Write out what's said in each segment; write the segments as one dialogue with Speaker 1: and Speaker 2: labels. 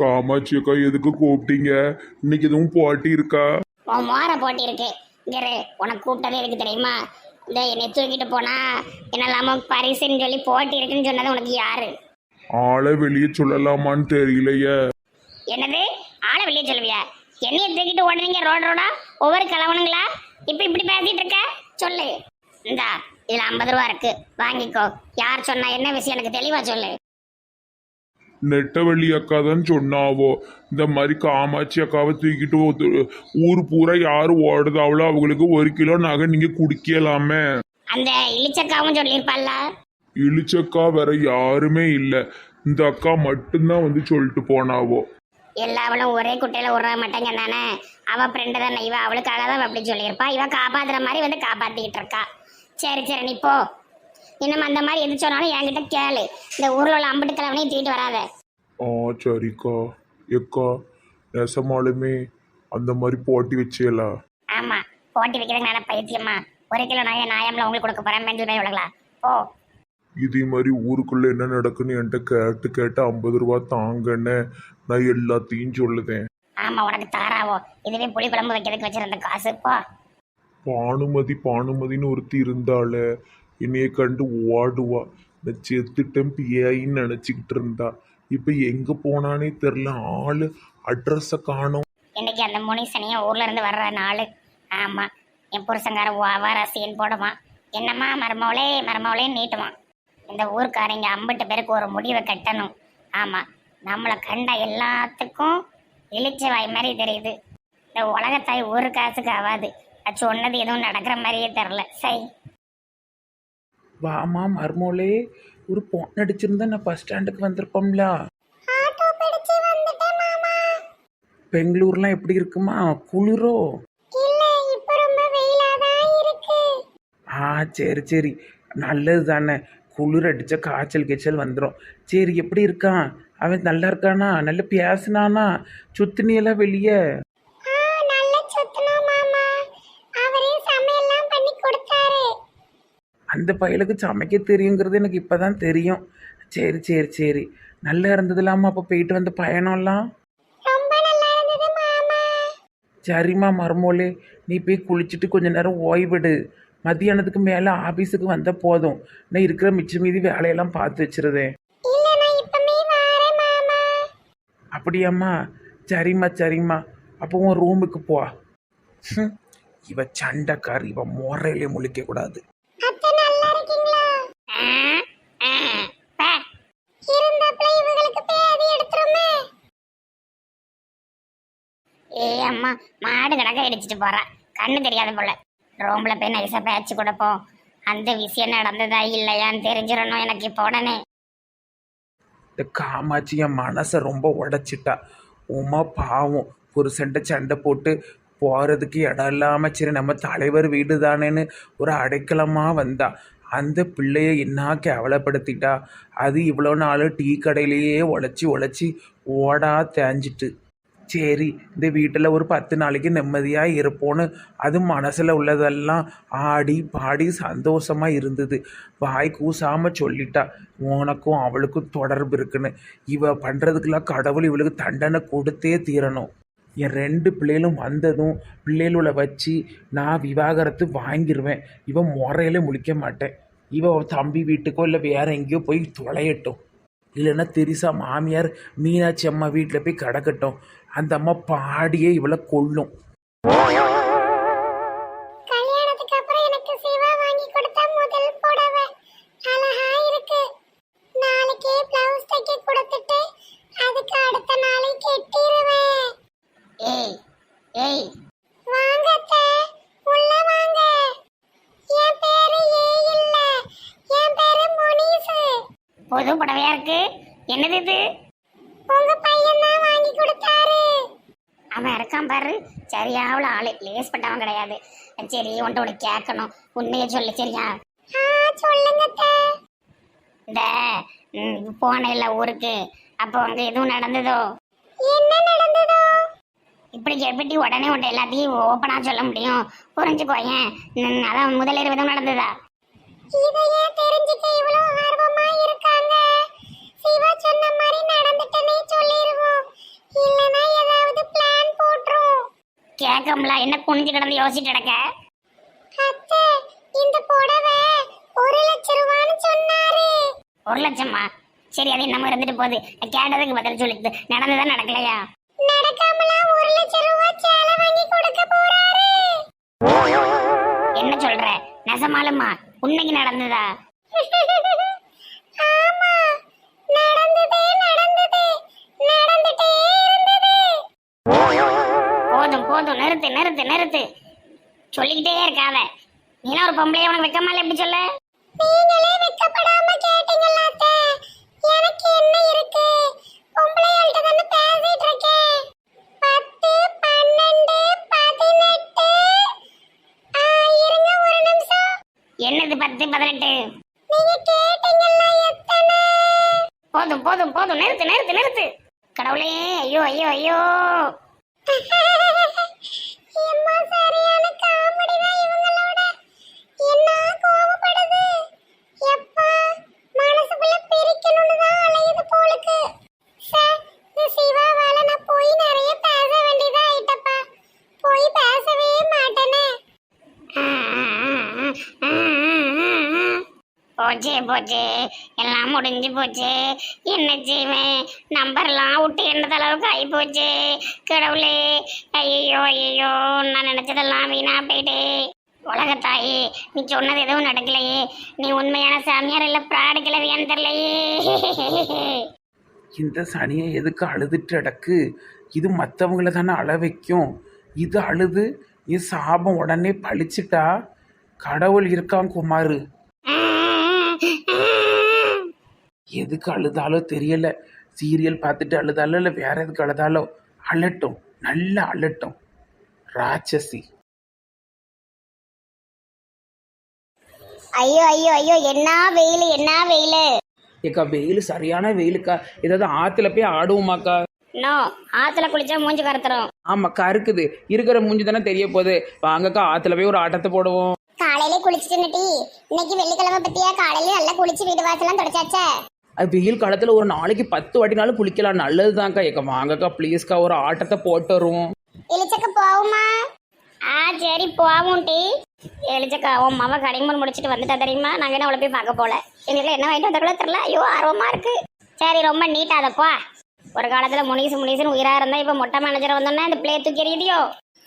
Speaker 1: காமாட்சி அக்கா எதுக்கு கூப்பிட்டீங்க? இன்னைக்கு எதுவும் போட்டி இருக்கா?
Speaker 2: உன் போட்டி இருக்கு. இங்க உனக்கு கூப்பிட்டதே இருக்கு தெரியுமா? இந்த என்னை தூக்கிட்டு போனா என்னெல்லாமோ பரிசுன்னு சொல்லி போட்டி இருக்குன்னு சொன்னது உனக்கு யாரு?
Speaker 1: ஆளை வெளியே சொல்லலாமான்னு தெரியலையே.
Speaker 2: என்னது? ஆளை வெளியே சொல்லுவியா? என்னைய தூக்கிட்டு ஓடுனீங்க ரோடு ரோடா? ஒவ்வொரு கிழவனுங்களா? இப்போ இப்படி பேசிட்டு இருக்க? சொல்லு. இந்தா இதுல ஐம்பது ரூபா இருக்கு. வாங்கிக்கோ. யார் சொன்னா என்ன விஷயம்? எனக்கு தெளிவா சொல்லு.
Speaker 1: நெட்டவள்ளி அக்கா தான் சொன்னாவோ? இந்த மாதிரி காமாட்சி அக்காவை தூக்கிட்டு ஒத்து- ஊர் பூரா யாரு ஓடுதாவளோ அவங்களுக்கு ஒரு கிலோ நகை நீங்க குடிக்கலாமே.
Speaker 2: அந்த இளிச்சக்காவும் சொல்லியிருப்பாள்ல.
Speaker 1: இழிச்சக்கா வேற யாருமே இல்லை. இந்த அக்கா மட்டும்தான் வந்து சொல்லிட்டு போனாவோ?
Speaker 2: எல்லாவளும் ஒரே குட்டையில விட மாட்டேங்க தானே அவ ஃப்ரெண்டு தானே. இவ அவளுக்காக தான் அப்படி சொல்லியிருப்பா. இவ காப்பாத்துற மாதிரி வந்து காப்பாத்திக்கிட்டு இருக்கா. சரி சரி நீ போ. இன்னும் அந்த மாதிரி எது சொன்னாலும் என்கிட்ட கேளு. இந்த ஊர்ல உள்ள அம்பிட்டு கிழவனையும் தூக்கிட்டு வராத.
Speaker 1: ஆ சரிக்கா. எக்கா நெசமாலுமே அந்த மாதிரி போட்டி வச்சேலா
Speaker 2: ஆமா போட்டி வைக்கிறதுக்கு நான் பைத்தியமா ஒரு கிலோ நகை நாயம்ல உங்களுக்கு கொடுக்க போறேன். மெஞ்சு போய் விடலாம் ஓ
Speaker 1: இதே மாதிரி ஊருக்குள்ள என்ன நடக்குன்னு என்கிட்ட கேட்டு கேட்டு ஐம்பது ரூபா தாங்கன்னு நான் எல்லாத்தையும் சொல்லுதேன்.
Speaker 2: ஆமா உனக்கு தாராவோ. இதுவே புளி குழம்பு வைக்கிறதுக்கு வச்சிருந்த காசு. போ.
Speaker 1: பானுமதி பானுமதின்னு ஒருத்தி இருந்தால என்னைய கண்டு ஓடுவா. நான் செத்துட்டேன் பியாயின்னு நினச்சிக்கிட்டு இருந்தா. இப்போ எங்கே போனானே தெரில ஆளு அட்ரஸை காணோம்.
Speaker 2: இன்னைக்கு அந்த முனிசனிய ஊர்ல இருந்து வர்ற நாள். ஆமா என் புருஷங்கார வாவா ரசியன் போடுவான். என்னம்மா மருமவளே மருமவளே நீட்டுவான். இந்த ஊர்க்காரங்க ஐம்பட்டு பேருக்கு ஒரு முடிவை கட்டணும். ஆமா நம்மளை கண்ட எல்லாத்துக்கும் இழிச்ச வாய் மாதிரி தெரியுது. இந்த உலகத்தாய் ஒரு காசுக்கு ஆகாது அது சொன்னது எதுவும் நடக்கிற மாதிரியே தெரில சை.
Speaker 3: வாமா மர்மோலே ஒரு பொண்ணு அடிச்சிருந்தா நான் பஸ் ஸ்டாண்டுக்கு வந்திருப்போம்ல. பெங்களூர்லாம் எப்படி இருக்குமா? குளிரோ? ஆ சரி சரி. நல்லது தானே குளிர் அடிச்சா காய்ச்சல் கீச்சல் வந்துடும் சரி எப்படி இருக்கான்? அவன் நல்லா இருக்கானா? நல்ல பேசுனானா? சுத்தினி எல்லாம் வெளியே. அந்த பயலுக்கு சமைக்க தெரியுங்கிறது எனக்கு இப்பதான் தெரியும். சரி சரி சரி. நல்லா இருந்ததுலாமா அப்போ போயிட்டு வந்த பயணம்லாம்? சரிம்மா மருமோளே. நீ போய் குளிச்சுட்டு கொஞ்ச நேரம் ஓய்விடு. மத்தியானத்துக்கு மேலே ஆஃபீஸுக்கு வந்த போதும். நான் இருக்கிற மிச்ச மீதி வேலையெல்லாம் பார்த்து வச்சிருதேன் அப்படியாம்மா? சரிம்மா சரிம்மா. அப்போ உன் ரூமுக்கு போ. இவ சண்டைக்காரி இவ முறையிலே முழிக்க
Speaker 2: ஏ ஏய் அம்மா மாடு கிடக்க இடிச்சிட்டு போறா. கண்ணு தெரியாத போல ரோம்ல போய் நைஸா பேச்சு கொடுப்போம் அந்த விஷயம் நடந்ததா இல்லையான்னு தெரிஞ்சிடணும் எனக்கு இப்போ உடனே.
Speaker 3: இந்த காமாட்சி என் மனசை ரொம்ப உடைச்சிட்டா. உமா பாவம் புருஷன்ட்ட சண்டை போட்டு போகிறதுக்கு இடம் இல்லாமல் சரி நம்ம தலைவர் வீடு தானேன்னு ஒரு அடைக்கலமாக வந்தா. அந்த பிள்ளையை என்ன கேவலப்படுத்திட்டா அது இவ்வளோ நாள் டீ கடையிலேயே உழைச்சி உழைச்சி ஓடா தேஞ்சிட்டு. சரி இந்த வீட்டில் ஒரு பத்து நாளைக்கு நிம்மதியாக இருப்போன்னு அது மனசில் உள்ளதெல்லாம் ஆடி பாடி சந்தோஷமாக இருந்தது. வாய் கூசாமல் சொல்லிட்டா உனக்கும் அவளுக்கும் தொடர்பு இருக்குன்னு. இவ பண்ணுறதுக்கெல்லாம் கடவுள் இவளுக்கு தண்டனை கொடுத்தே தீரணும். என் ரெண்டு பிள்ளைகளும் வந்ததும் பிள்ளைகளோட வச்சு நான் விவாகரத்து வாங்கிடுவேன் இவன் முறையில முழிக்க மாட்டேன். இவன் தம்பி வீட்டுக்கோ இல்லை வேற எங்கேயோ போய் தொலையட்டும். இல்லைன்னா தெரிசா மாமியார் மீனாட்சி அம்மா வீட்டில் போய் கிடக்கட்டும். அந்த அம்மா பாடியே இவளை கொல்லும்.
Speaker 2: புது புடவையா இருக்கு. என்னது இது? உங்க பையன் தான் வாங்கி கொடுத்தாரு. அவன் இருக்கான் பாரு. சரியாவில் ஆளு. லேஸ் பண்ணவன் கிடையாது. சரி உன்ட்ட உனக்கு கேட்கணும். உண்மையை சொல்லு சரியா? சொல்லுங்க இந்த ம், போனேன்ல ஊருக்கு. அப்போ அங்க எதுவும் நடந்ததோ? என்ன நடந்ததோ? இப்படி எப்படி உடனே உன்ட்ட எல்லாத்தையும் ஓப்பனா சொல்ல முடியும். புரிஞ்சுக்கோயேன் ம், அதான் முதலில் எதுவும் நடந்ததா? இதையே இவ்வளவு ஆர்வமா இருக்காங்க. சிவா மாதிரி நடந்துட்டனே சொல்லிருவோம். இல்லனா ஏதாவது பிளான் போட்டுரும். கேக்கம்ல என்ன குனிஞ்சு கிடந்து யோசிச்சுட்டு
Speaker 4: இந்த புடவை ஒரு லட்சம் ரூபான்னு சொன்னாரு.
Speaker 2: ஒரு லட்சமா சரி அது நம்ம இருந்துட்டு போகுது. கேட்டதுக்கு பதில் சொல்லிட்டு நடந்ததா நடக்கலையா?
Speaker 4: நடக்காமலா ஒரு லட்சம் கொடுக்க போறாரு.
Speaker 2: என்ன சொல்ற? நெசமாலுமா? உண்மைக்கு நடந்ததா? போதும் போதும் நிறுத்து நிறுத்து நிறுத்து. சொல்லிக்கிட்டே இருக்காத. நீலாம் ஒரு பொம்பளைய உனக்கு வைக்கமால எப்படி சொல்ல?
Speaker 4: பதினெட்டு.
Speaker 2: போதும் போதும் போதும். நிறுத்து நிறுத்து நிறுத்து. கடவுளே ஐயோ ஐயோ ஐயோ
Speaker 4: எம்மா சரியான காமெடி தான் இவங்களோட என்ன கோவப்படுது எப்பா மனசுக்குள்ள பிரிக்கணும்னு தான் அலையுது போலுக்கு சே இந்த சிவாவால நான் போய் நிறைய பேச வேண்டியதா ஆயிட்டப்பா போய் பேசவே மாட்டேனே
Speaker 2: போச்சே போச்சே. எல்லாம் முடிஞ்சு போச்சு. என்ன செய்வேன்? நம்பர்லாம் விட்டு என்னது அளவுக்கு ஆகி போச்சு. கடவுளே. ஐயோ ஐயோ நான் நினச்சதெல்லாம் வீணா போயிட்டே. உலகத்தாயே நீ சொன்னது எதுவும் நடக்கலையே. நீ உண்மையான சாமியார் இல்லை பிராடு கிளவியான்னு தெரியலையே.
Speaker 3: இந்த சனியை எதுக்கு அழுதுட்டு அடக்கு இது மற்றவங்கள தானே அழ வைக்கும். இது அழுது இது சாபம் உடனே பழிச்சிட்டா? கடவுள் இருக்கான் குமாரு. எதுக்கு அழுதாலோ தெரியல. சீரியல் பார்த்துட்டு அழுதாலோ இல்லை வேற எதுக்கு அழுதாலோ அழட்டும் நல்லா அழட்டும் ராட்சசி.
Speaker 2: ஐயோ ஐயோ ஐயோ என்ன வெயில் என்ன வெயில்?
Speaker 3: ஏக்கா வெயில் சரியான வெயிலுக்கா. ஏதாவது ஆற்றுல போய் ஆடுவோமாக்கா?
Speaker 2: நோ ஆத்துல குளிச்சா மூஞ்சி கருத்துரும்.
Speaker 3: ஆமாக்கா இருக்குது இருக்கிற மூஞ்சி தானே தெரிய போகுது. வாங்கக்கா ஆற்றுல போய் ஒரு ஆட்டத்தை போடுவோம்.
Speaker 4: காலையில குளிச்சுட்டு நட்டி இன்னைக்கு வெள்ளிக்கிழமை பத்தியா? காலையில நல்லா குளிச்சு வீடு வாசலாம் தொடச்சாச்சே.
Speaker 3: அது வெயில் காலத்தில் ஒரு நாளைக்கு பத்து வாட்டினாலும் குளிக்கலாம். நல்லது தான்க்கா ஏக்கா வாங்கக்கா ப்ளீஸ்க்கா ஒரு ஆட்டத்தை போட்டு வருவோம்
Speaker 4: இளிச்சக்க போகுமா
Speaker 2: ஆ சரி போவோம் டி எலிச்சக்கா உன் மவ கடைமுறை முடிச்சிட்டு வந்துட்டா தெரியுமா? நாங்க என்ன அவளை போய் பார்க்க போல? எங்களுக்கு என்ன வாங்கிட்டு வந்தாங்களோ தெரியல. ஐயோ ஆர்வமா இருக்கு. சரி ரொம்ப நீட்டாதப்பா ஒரு காலத்துல முனிசு முனிசுன்னு உயிரா இருந்தா இப்ப மொட்டை மேனேஜர் வந்தோன்னே இந்த பிள்ளைய தூக்கி எறியடியோ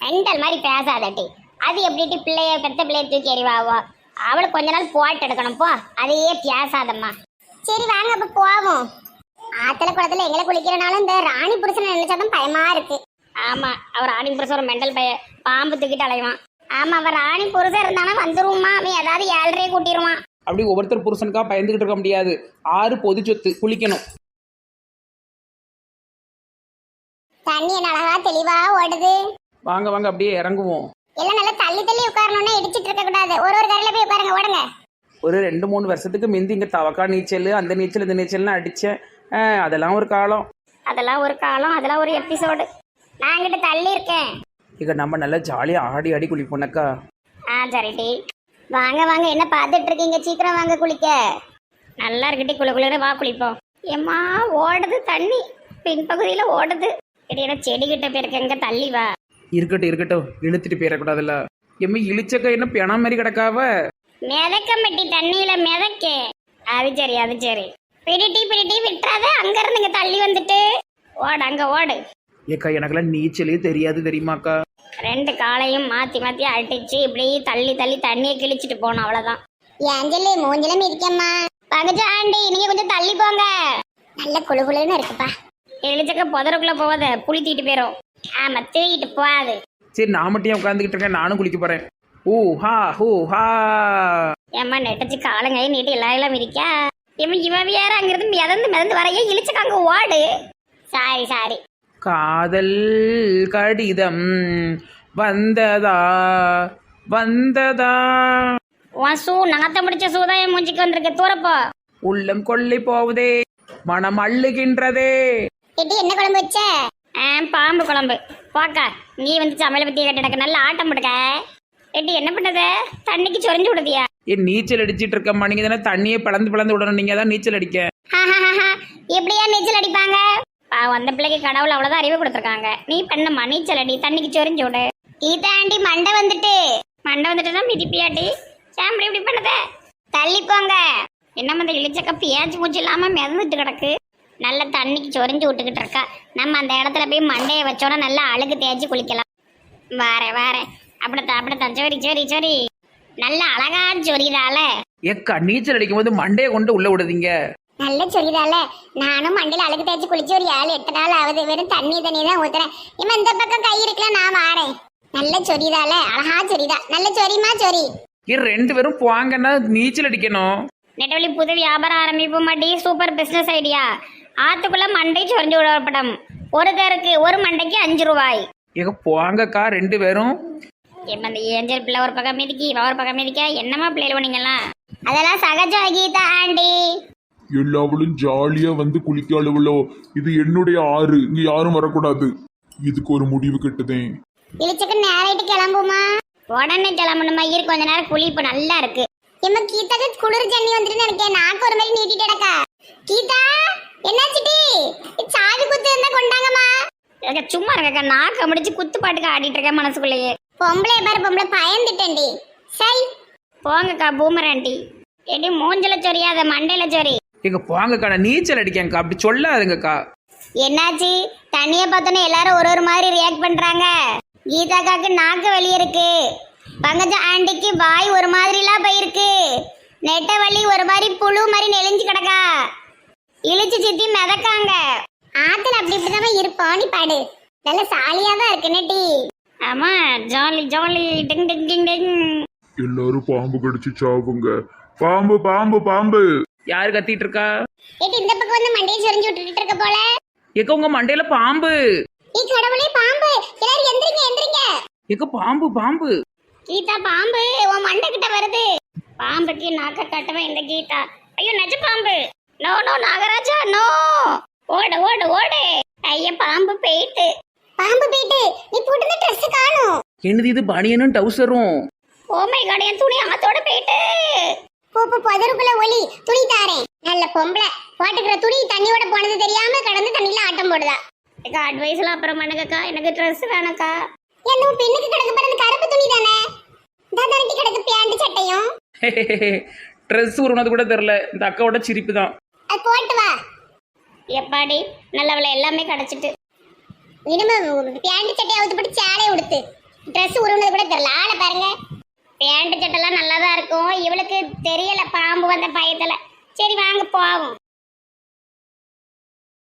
Speaker 2: மெண்டல் மாதிரி பேசாதட்டி அது எப்படி பிள்ளைய பெத்த பிள்ளைய தூக்கி எறிவாவோ அவளுக்கு கொஞ்ச நாள் போட்டு எடுக்கணும் போ. அதையே பேசாதம்மா
Speaker 4: சரி வாங்க அப்ப போவோம். ஆத்தல குளத்துல எங்களை குளிக்கிறனாலும் இந்த ராணி புருஷனை நினைச்சாதான் பயமா இருக்கு.
Speaker 2: ஆமா அவர் ராணி புருஷன் ஒரு மெண்டல் பைய. பாம்பு தூக்கிட்டு அலைவான். ஆமா அவர் ராணி புருஷன் இருந்தானா வந்துருவோமா அவன் ஏதாவது ஏழரையே கூட்டிடுவான்
Speaker 3: அப்படி ஒவ்வொருத்தர் புருஷனுக்கா பயந்துகிட்டு இருக்க முடியாது. ஆறு பொது சொத்து குளிக்கணும்.
Speaker 4: தண்ணி என்ன அழகா தெளிவா ஓடுது.
Speaker 3: வாங்க வாங்க அப்படியே இறங்குவோம்.
Speaker 4: எல்லாம் நல்லா தள்ளி தள்ளி உட்காரணும்னா இடிச்சிட்டு இருக்க கூடாது. ஒரு ஒரு கரையில போய் உட்காருங்க ஓடுங்க.
Speaker 3: ஒரு ரெண்டு மூணு வருஷத்துக்கு மிந்தி இங்கே தவக்கா நீச்சல் அந்த நீச்சல் இந்த நீச்சல்னு அடித்தேன் அதெல்லாம் ஒரு காலம்.
Speaker 2: அதெல்லாம் ஒரு காலம் அதெல்லாம் ஒரு எபிசோடு.
Speaker 4: நான் அங்கிட்டு தள்ளி இருக்கேன்.
Speaker 3: இங்க நம்ம நல்லா ஜாலியாக ஆடி ஆடி குளிப்போம்னாக்கா.
Speaker 2: ஆ சரிடி
Speaker 4: வாங்க வாங்க என்ன பார்த்துட்டு இருக்கீங்க? சீக்கிரம் வாங்க குளிக்க.
Speaker 2: நல்லா இருக்கட்டி குளு குளுன்னு வா குளிப்போம். ஏம்மா ஓடுது தண்ணி. பின்பகுதியில் ஓடுது. இடையில செடி கிட்ட போயிருக்கங்க தள்ளி வா.
Speaker 3: இருக்கட்டும் இருக்கட்டும். இழுத்துட்டு போயிடக்கூடாதுல்ல. எம்மி இழிச்சக்கா என்ன பிணம் மாதிரி கிடக்காவ?
Speaker 2: மிதக்க மெட்டி தண்ணியில மிதக்க. அது சரி அது சரி. பிடிட்டி பிடிட்டி விட்டுறாத. அங்க இருந்து இங்க தள்ளி வந்துட்டு. ஓடு அங்க ஓடு.
Speaker 3: ஏக்கா எனக்கெல்லாம் நீச்சலே தெரியாது தெரியுமாக்கா
Speaker 2: ரெண்டு காலையும் மாத்தி மாத்தி அடிச்சு இப்படி தள்ளி தள்ளி தண்ணியை கிழிச்சிட்டு போனோம் அவ்வளவுதான்.
Speaker 4: ஏஞ்சலி மூஞ்சிலும் இருக்கேம்மா
Speaker 2: பகஜா ஆண்டி நீங்க கொஞ்சம் தள்ளி போங்க.
Speaker 4: நல்ல குளு குளுன்னு இருக்குப்பா.
Speaker 2: எலிச்சக்க புதருக்குள்ள போவாத புளி தீட்டு போயிரும். ஆமா தூக்கிட்டு போகாது.
Speaker 3: சரி நான் மட்டும் ஏன் உட்காந்துக்கிட்டு இருக்கேன்? நானும் குளிக்க போறேன். ஊ ஹா ஹூ ஹா.
Speaker 2: ஏம்மா நெட்டச்சு காலங்கை நீட்டி எல்லாம் எல்லாம் மிதிக்கா. இவன் இவ வேற அங்கிருந்து மிதந்து மிதந்து வரைய இழிச்சக்க அங்க ஓடு. Sorry sorry.
Speaker 3: காதல் கடிதம் வந்ததா? வந்ததா?
Speaker 2: உன் சூ நகத்த முடிச்ச சூதான் என் மூஞ்சிக்கு வந்திருக்கு. தூரப்போ.
Speaker 3: உள்ளம் கொள்ளை போவதே மனம் அள்ளுகின்றதே.
Speaker 4: இட்டி என்ன குழம்பு வச்ச?
Speaker 2: பாம்பு குழம்பு. போக்கா நீ வந்து சமையல் பத்தி கேட்டு எனக்கு நல்ல ஆட்டம் போடுக்க எட்டி என்ன பண்ணது? தண்ணிக்கு சொரிஞ்சு விடுதியா?
Speaker 3: ஏன் நீச்சல் அடிச்சிட்டு இருக்கம்மா. நீங்க தானே தண்ணியை பிளந்து பிளந்து விடணும். நீங்க தான் நீச்சல் அடிக்க.
Speaker 2: எப்படியா நீச்சல் அடிப்பாங்க? பாவம் அந்த பிள்ளைக்கு கடவுள் அவ்வளவுதான் அறிவு கொடுத்துருக்காங்க. நீ பண்ணம்மா நீச்சல் அடி. தண்ணிக்கு சொரிஞ்சு விடு. கீதா ஆண்டி மண்டை வந்துட்டு. மண்டை வந்துட்டுனா மிதிப்பியாட்டி. சாம்படி இப்படி பண்ணத. தள்ளி போங்க என்ன இந்த இழிச்சக்க பேச்சு மூச்சு இல்லாம மிதந்துட்டு கிடக்கு. நல்ல தண்ணிக்கு சொரிஞ்சு விட்டுக்கிட்டு இருக்கா. நம்ம அந்த இடத்துல போய் மண்டையை வச்சோன்னா நல்லா அழுக்கு தேய்ச்சி குளிக்கலாம். வாரேன் வாரேன் அப்படித்தான் அப்படித்தான். சோரி சோரி சோரி. நல்ல அழகா சொரிதால
Speaker 3: ஏக்கா நீச்சல் அடிக்கும் போது மண்டையை கொண்டு உள்ள விடுதீங்க.
Speaker 4: நல்ல சொல்லிதால நானும் மண்டையில அழுக்கு தேய்ச்சி குளிச்சு ஒரு ஏழு எட்டு நாள் ஆகுது. வெறும் தண்ணி தண்ணி தான் ஊத்துறேன். இவன் இந்த பக்கம் கை இருக்கலாம் நான் வாரேன். நல்ல சொரிதால அழகா சொரிதா நல்ல சொரிமா சொரி?
Speaker 3: ரெண்டு பேரும் போங்கன்னா நீச்சல் அடிக்கணும்.
Speaker 2: நெட்டவழி புது வியாபாரம் ஆரம்பிப்போம் மாட்டி சூப்பர் பிசினஸ் ஐடியா ஆத்துக்குள்ள மண்டை சொரிஞ்சு விடப்படும் ஒருத்தருக்கு ஒரு மண்டைக்கு அஞ்சு ரூபாய்.
Speaker 3: ஏக போங்கக்கா ரெண்டு பேரும்.
Speaker 2: இப்ப இந்த ஏஞ்சல் பிள்ளை ஒரு பக்கம் மிதிக்கி இவ ஒரு பக்கம் மிதிக்க? என்னமா பிள்ளைகள் பண்ணீங்கலாம் அதெல்லாம் சகஜம் கீதா ஆண்டி
Speaker 1: எல்லாவளும் ஜாலியா வந்து குளிக்காளுவளோ இது என்னுடைய ஆறு. இங்க யாரும் வரக்கூடாது. இதுக்கு ஒரு முடிவு கட்டுதேன்
Speaker 4: இழிச்சக்கு நேராயிட்டு கிளம்புமா?
Speaker 2: உடனே கிளம்பணுமா? இரு கொஞ்ச நேரம் குளி இப்ப நல்லா இருக்கு.
Speaker 4: எம்ம கீதாக்கு குளிர் ஜன்னி வந்துட்டு நினைக்கேன் நாக்கு ஒரு மாதிரி நீட்டிட்டு கிடக்கா? கீதா? என்னாச்சுடி சாவி குத்து இருந்தா கொண்டாங்கம்மா.
Speaker 2: ஏங்க, சும்மா இருக்கக்கா நாக்க முடிச்சு குத்து பாட்டுக்கு ஆடிட்டு இருக்கேன் மனசுக்குள்ளேயே.
Speaker 4: பொம்பளை பாரு பொம்பளை பயந்துட்டேன்டி. சரி.
Speaker 2: போங்கக்கா பூமர் ஆண்டி ஏடி மூஞ்சில சொரியாத மண்டையில சொரி
Speaker 3: ஏங்க போங்கக்கா நான் நீச்சல் அடிக்கேங்க்கா அப்படி சொல்லாதுங்கக்கா.
Speaker 2: என்னாச்சு? தண்ணிய பார்த்தோன்னே எல்லாரும் ஒரு ஒரு மாதிரி ரியாக்ட் பண்றாங்க. கீதாக்காக்கு நாக்கு வெளியே இருக்கு. பங்கஜ ஆண்டிக்கு வாய் ஒரு மாதிரிலாம் போயிருக்கு. நெட்ட வலி ஒரு மாதிரி புழு மாதிரி நெளிஞ்சு கிடக்கா. இழிச்சு சித்தி மிதக்காங்க.
Speaker 4: ஆத்துல அப்படி இப்படிதான் இருப்போம். நீ பாடு. நல்ல சாலியா தான் இருக்கு நெட்டி
Speaker 2: ஆமா ஜாலி ஜாலி. டிங் டிங் டிங் டிங்.
Speaker 1: எல்லாரும் பாம்பு கடிச்சு சாவுங்க. பாம்பு பாம்பு பாம்பு.
Speaker 3: யாரு கத்திட்டு இருக்கா?
Speaker 4: ஏட்டி இந்த பக்கம் வந்து மண்டையை சொரிஞ்சு விட்டுட்டு இருக்க போல.
Speaker 3: ஏக்க உங்க மண்டையில பாம்பு.
Speaker 4: நீ கடவுளே பாம்பு. எல்லாரும் எந்திரிங்க எந்திரிங்க.
Speaker 3: ஏக்க பாம்பு பாம்பு.
Speaker 2: கீதா பாம்பு. உன் மண்டை கிட்ட வருது. பாம்புக்கு நாக்க கட்டவன் இந்த கீதா. ஐயோ நெஜ பாம்பு. நோ நோ நாகராஜா நோ ஓடு ஓடு ஓடு. ஐயா பாம்பு போயிட்டு.
Speaker 4: பாம்பு போயிட்டு நீ போட்டு ட்ரெஸ் காணும்.
Speaker 3: என்னது இது பனியனும் டவுசரும்
Speaker 2: ஓமை கடையன் துணி ஆத்தோட போயிட்டு.
Speaker 4: பூப்பு புதருக்குள்ள ஒளி துணி தாரேன். நல்ல பொம்பளை. போட்டுக்கிற துணி தண்ணியோட போனது தெரியாம கடந்து தண்ணியில ஆட்டம் போடுதா?
Speaker 2: அக்கா அட்வைஸ்லாம் அப்புறம் பண்ணுங்கக்கா. எனக்கு ட்ரெஸ் வேணக்கா.
Speaker 4: என்ன பின்னுக்கு கிடக்கு அந்த கருப்பு துணி தானே? தாதாரட்டி கிடக்கு பேண்ட் சட்டையும்.
Speaker 3: ட்ரெஸ் உருவனது கூட தெரில இந்த அக்காவோட சிரிப்பு தான்.
Speaker 4: அது போட்டு வா.
Speaker 2: எப்பாடி? நல்லவளை எல்லாமே கிடைச்சிட்டு.
Speaker 4: இனிமே பேண்ட் சட்டையை அவுத்து போட்டு சேலையை உடுத்து. ட்ரெஸ் உருவுனது கூட தெரியல. ஆளை பாருங்க.
Speaker 2: பேண்ட் சட்டெல்லாம் நல்லா தான் இருக்கும். இவளுக்கு தெரியல. பாம்பு வந்த பயத்துல. சரி வாங்க போவோம்.